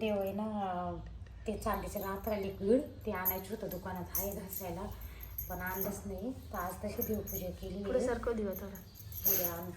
देव आहे ना ते चांदीचं रात्र लिक्विड ते आणायचं होतं दुकानात आहे घासायला. पण आणलंच नाही. तर आज तशी देवपूजा केली पुढे. सारखं दिवा थोडा. उद्या आणू.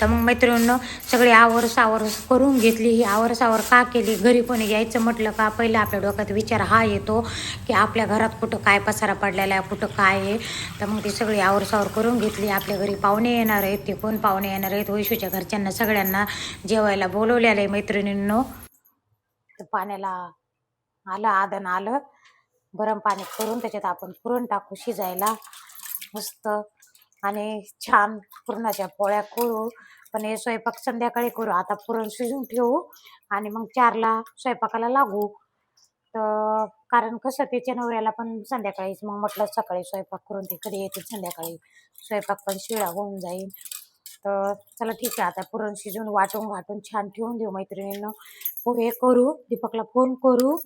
तर मग मैत्रिणीनं सगळी आवर सावर करून घेतली. ही आवर सावर का केली? घरी कोणी यायचं म्हटलं का? पहिलं आपल्या डोक्यात विचार हा येतो की आपल्या घरात कुठं काय पसारा पडलेला आहे कुठं काय आहे? तर मग ती सगळी आवर सावर करून घेतली. आपल्या घरी पाहुणे येणार आहेत. ते कोण पाहुणे येणार आहेत? वैशूच्या घरच्यांना सगळ्यांना जेवायला बोलवलेलं आहे मैत्रिणींनो. पाण्याला आलं आदन आलं. गरम पाणी करून त्याच्यात आपण पुरण टाकू शिजायला. मस्त. आणि छान पुरणाच्या पोळ्या करू पण हे स्वयंपाक संध्याकाळी करू. आता पुरण शिजून ठेवू आणि मग चारला स्वयंपाकाला लागू. तर कारण कसं त्याच्या नवऱ्याला पण संध्याकाळीच मग म्हटलं सकाळी स्वयंपाक करून ते कधी येतील संध्याकाळी. स्वयंपाक पण शिळा होऊन जाईल. तर चला ठीक आहे आता पुरण शिजून वाटून घाटून छान ठेवून देऊ मैत्रिणींना. पोहे करू. दीपकला फोन करू.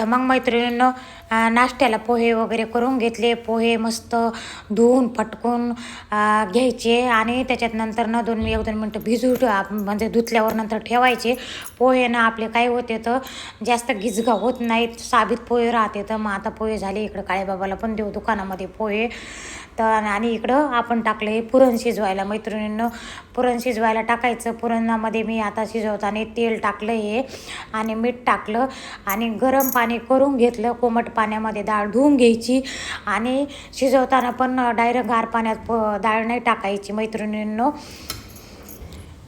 तर मग मैत्रिणीनं नाश्त्याला पोहे वगैरे करून घेतले. पोहे मस्त धुवून फटकून घ्यायचे आणि त्याच्यात नंतर न दोन एक दोन मिनटं भिजू ठेवा म्हणजे धुतल्यावर नंतर ठेवायचे. पोहे ना आपले काय होते तर जास्त गिजगा होत नाहीत. साबित पोहे राहते तर मग आता पोहे झाले. इकडं काळेबाबाला पण देऊ दुकानामध्ये पोहे. तर आणि इकडं आपण टाकलं हे पुरण शिजवायला. मैत्रिणींनं पुरण शिजवायला टाकायचं. पुरणामध्ये मी आता शिजवताना तेल टाकलं हे. आणि मीठ टाकलं आणि गरम पाणी करून घेतलं. कोमट पाण्यामध्ये डाळ धुवून घ्यायची. आणि शिजवताना पण डायरेक्ट गार पाण्यात प- डाळ नाही टाकायची मैत्रिणींनो.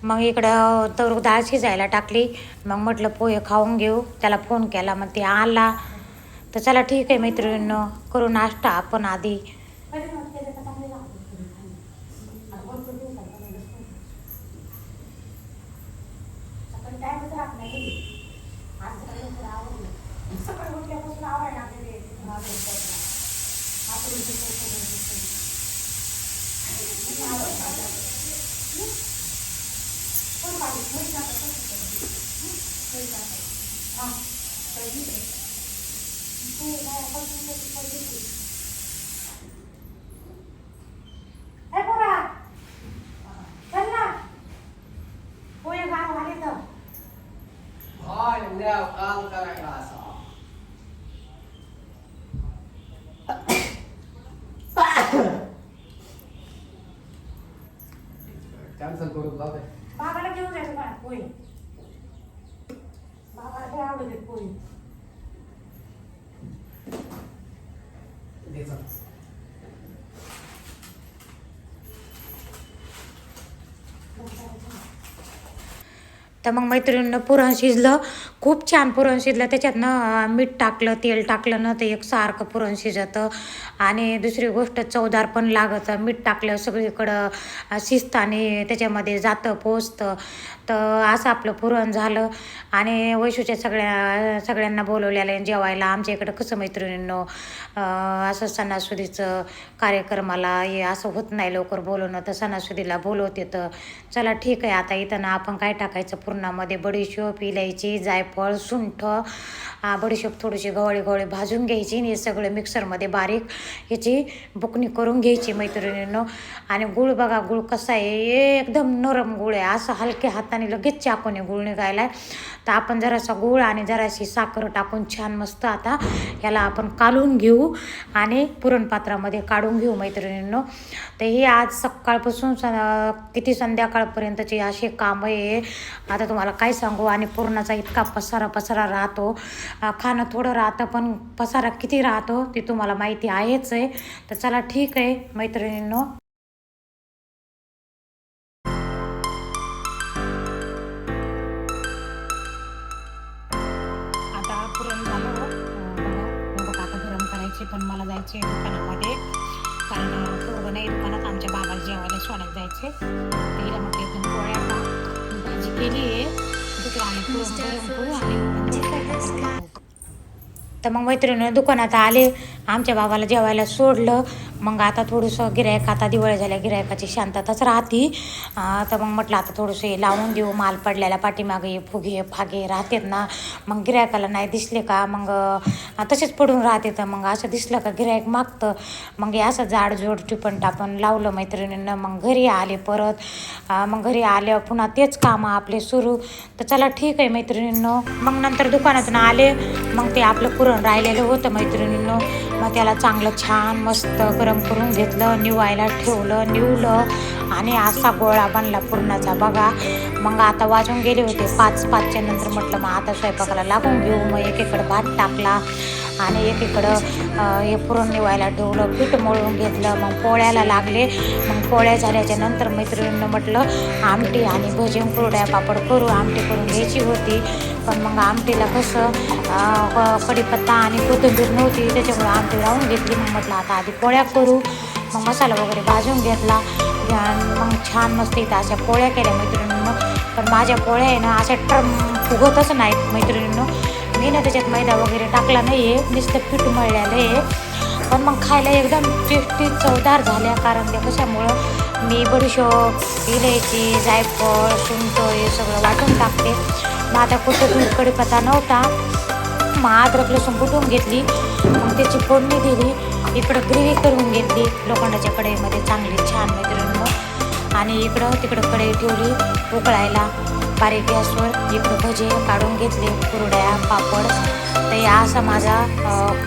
मग इकडं तर डाळ शिजायला टाकली. मग म्हटलं पोहे खाऊन घेऊ. त्याला फोन केला. मग ते आला. तर चला ठीक आहे मैत्रिणींनो. करू नाश्ता आपण आधी ए पोरा चल ना पोहे गार झाले तर हाय उद्या काम करायला असा कॅन्सल करून जाऊ दे बाबाला घेऊन जायचं बाबाला आवडत दे चल. तर मग मैत्रिणीनं पुरण शिजलं खूप छान पुरण शिजलं. त्याच्यातनं मीठ टाकलं तेल टाकलं ना ते एक सारखं पुरण शिजतं. आणि दुसरी गोष्ट चवदार पण लागतं. मीठ टाकलं सगळीकडं अं, शिजतं आणि त्याच्यामध्ये जातं पोचतं तर असं आपलं पुरण झालं. आणि वैशूच्या सगळ्या सगळ्यांना बोलवलेलं आहे जेवायला आमच्या इकडं कसं मैत्रिणींनो असं सणासुदीचं कार्यक्रमाला हे असं होत नाही लवकर बोलवणं. तर सणासुदीला बोलवते तर चला ठीक आहे आता इथं ना आपण काय टाकायचं पुरणामध्ये? बडीशोप इलायची जाय जायफळ सुंठ बडीशेप थोडीशी गवळी गवळी भाजून घ्यायची आणि हे सगळं मिक्सरमध्ये बारीक ह्याची बुकणी करून घ्यायची मैत्रिणीनं. आणि गुळ बघा गुळ कसा आहे? एकदम नरम गुळ आहे. असं हलक्या हाताने लगेच चाकूने गुळ निघायला तर आपण जरासा गुळ आणि जराशी साखर टाकून छान मस्त आता याला आपण कालून घेऊ आणि पुरणपात्रामध्ये काढून घेऊ मैत्रिणींनो. तर हे आज सकाळपासून स किती संध्याकाळपर्यंतची अशी कामं आहे. आता तुम्हाला काय सांगू? आणि पुरणाचा इतका पसारा पसारा राहतो. खाणं थोडं राहतं पण पसारा किती राहतो ते तुम्हाला माहिती आहेच आहे. तर चला ठीक आहे मैत्रिणींनो. आता पुरण झालं हो. पण मला जायचे दुकानामध्ये. कारण पोरगं नाही दुकानात आमच्या बाबाला जेवायला सोडायला जायचे. तिला म्हटलं पोळ्या भाजी केली आहे Look at this guy. तर मग मैत्रिणीनं दुकानात आले. आमच्या बाबाला जेवायला सोडलं. मग आता थोडंसं गिरायक आता दिवाळी झाल्या गिरायकाची शांतताच राहते. तर मग म्हटलं आता थोडंसं हे लावून देऊ. माल पडलेला पाठीमागे फुगे फागे राहतात ना. मग गिरायकाला नाही दिसले का? मग तसेच पडून राहते. तर मग असं दिसलं का गिरायक मागतं. मग हे असं जाडजोड टिपण टापण लावलं मैत्रिणींना. मग घरी आले परत. मग घरी आल्यावर पुन्हा तेच कामं आपले सुरू. तर चला ठीक आहे मैत्रिणींनो. मग नंतर दुकानातून आले. मग ते आपलं राहिलेलं होतं मैत्रिणींनो. मग त्याला चांगलं छान मस्त गरम करून घेतलं निवायला ठेवलं निवलं. आणि असा गोळा बनला पुरणाचा. बघा मग आता वाजून गेले होते पाच पाचच्या नंतर म्हटलं मग आता स्वयंपाकाला लागून घेऊ. मग एकीकडं भात टाकला. आणि एकीकडं हे पुरण निवायला ठेवलं पीठ मळून घेतलं मग पोळ्याला लागले. मग पोळ्या झाल्याच्यानंतर मैत्रिणीनं म्हटलं आमटी आणि भजन कुरड्या पापड करू आमटी करून घ्यायची होती. पण मग आमटीला कसं क- कढीपत्ता आणि कोथिंबीर नव्हती त्याच्यामुळे आमटी लावून घेतली. मग म्हटलं आता आधी पोळ्या करू. मग मसाला वगैरे भाजून घेतला. मग छान मस्त इथं अशा पोळ्या केल्या मैत्रिणींनं. पण माझ्या पोळ्या आहे ना अशा टर्म फुगतच नाहीत मैत्रिणींनं. मी ना त्याच्यात मैदा वगैरे टाकला नाही आहे नुसतं पीठ मळलेलं आहे. पण मग खायला एकदम टेस्टी चवदार झाल्या कारण त्या कशामुळं मी बडीशोप इलायची जायफळ सुंठ हे सगळं वाटून टाकते. मग आता कोथिंबीर कढीपत्ता नव्हता. मग अद्रक लसूण कुटून घेतली. मग त्याची फोडणी दिली. इकडं ग्रेव्ही करून घेतली. लोखंडाच्या कढईमध्ये चांगली छान मैत्रिणीनं आणि इकडं तिकडं कढई ठेवली. उकळायला. बारीक गॅसवर इकडं भजे काढून घेतले कुरड्या पापड तर या असा माझा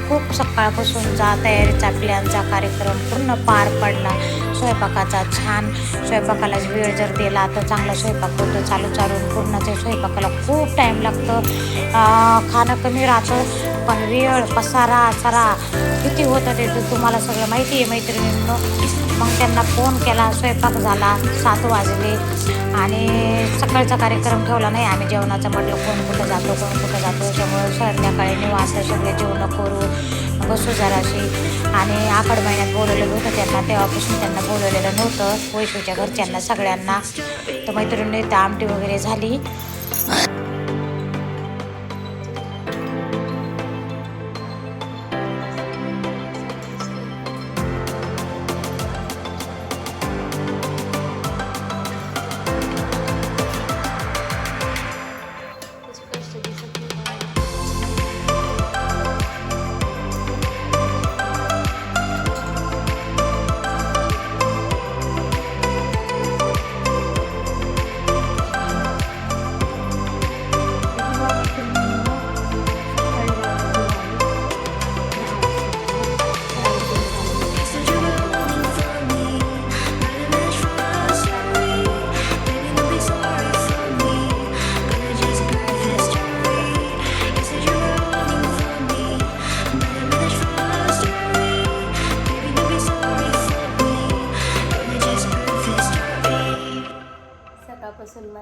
खूप सकाळपासूनचा तयारीचा प्लॅनचा कार्यक्रम पूर्ण पार पडला. स्वयंपाकाचा छान स्वयंपाकाला वेळ जर दिला तर चांगला स्वयंपाक होतो चालू चालून ते स्वयंपाकाला खूप टाईम लागतं. खाणं कमी राहतं पण वेळ पसारा सारा किती होतं ते तुम्हाला सगळं माहिती आहे मैत्रिणींनो. मग त्यांना फोन केला स्वयंपाक झाला सात वाजले. आणि सकाळचा कार्यक्रम ठेवला नाही. आम्ही जेवणाचं म्हटलं कोण कुठं जातो कोण कुठं जातो? त्यामुळे संध्याकाळी निवास सगळे जेवणं करू. बसू जराशी. आणि आखड महिन्यात बोलवलेलं होतं त्यांना. तेव्हापासून त्यांना बोलवलेलं नव्हतं. वैशूच्या घरच्यांना सगळ्यांना. तर मैत्रिणी तर आमटी वगैरे झाली.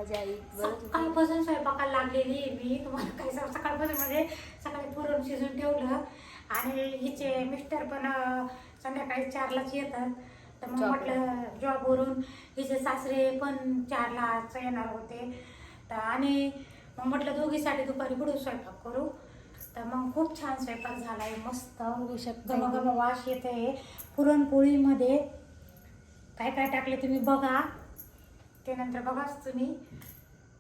माझी आई सकाळपासून स्वयंपाकाला लागलेली मी. तुम्हाला काय सांगू? सकाळपासून म्हणजे सकाळी पुरण शिजून ठेवलं. आणि हिचे मिस्टर पण संध्याकाळी चारलाच येतात. तर मग म्हटलं जॉबवरून हिचे सासरे पण चारलाच येणार होते. तर आणि मग म्हटलं दोघीसाठी दुपारी कुठं स्वयंपाक करू? तर मग खूप छान स्वयंपाक झाला आहे मस्त. बघू शकता गमगम वास येत पुरणपोळीमध्ये काय काय टाकले तुम्ही बघा. ते नंतर बघाच तुम्ही.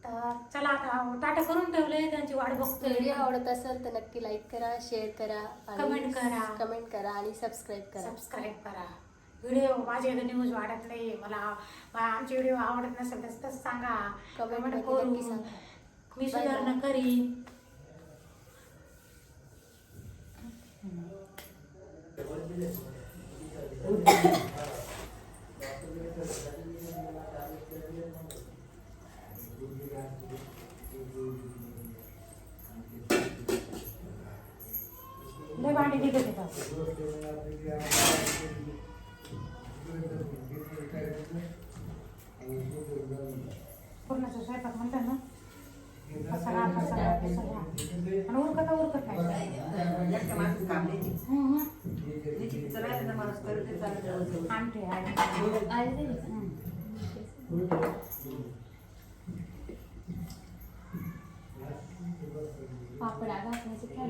तर चला आता टाटा करून ठेवले त्यांची वाट बघतोय. व्हिडिओ आवडत असेल तर नक्की लाईक करा शेअर करा Comment करा. कमेंट करा आणि सबस्क्राईब करा. सबस्क्राईब करा. व्हिडिओ माझे न्यूज वाढत नाही मला मला आमचे व्हिडिओ आवडत नसेल तर तसं सांगा. कमेंटमध्ये करू. नक्की सांगा. मी सुधारणा. करीन. पूर्णाचा स्वयंपाक म्हणतात ना पसारा पसारा पसारा. आणि उरकत उरकत नाही. आणते. पापड घातल्याचे काय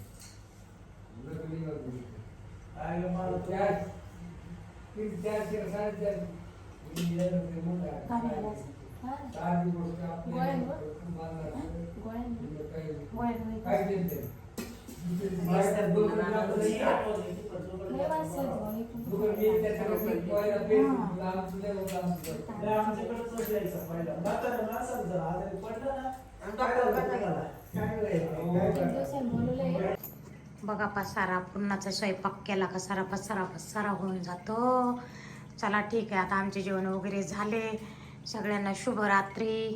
पडलं ना बघा पसारा पुन्हाचा स्वयंपाक केला का सारा पसारा पसारा होऊन जातो. चला ठीक आहे. आता आमचे जेवण वगैरे झाले. सगळ्यांना शुभरात्री.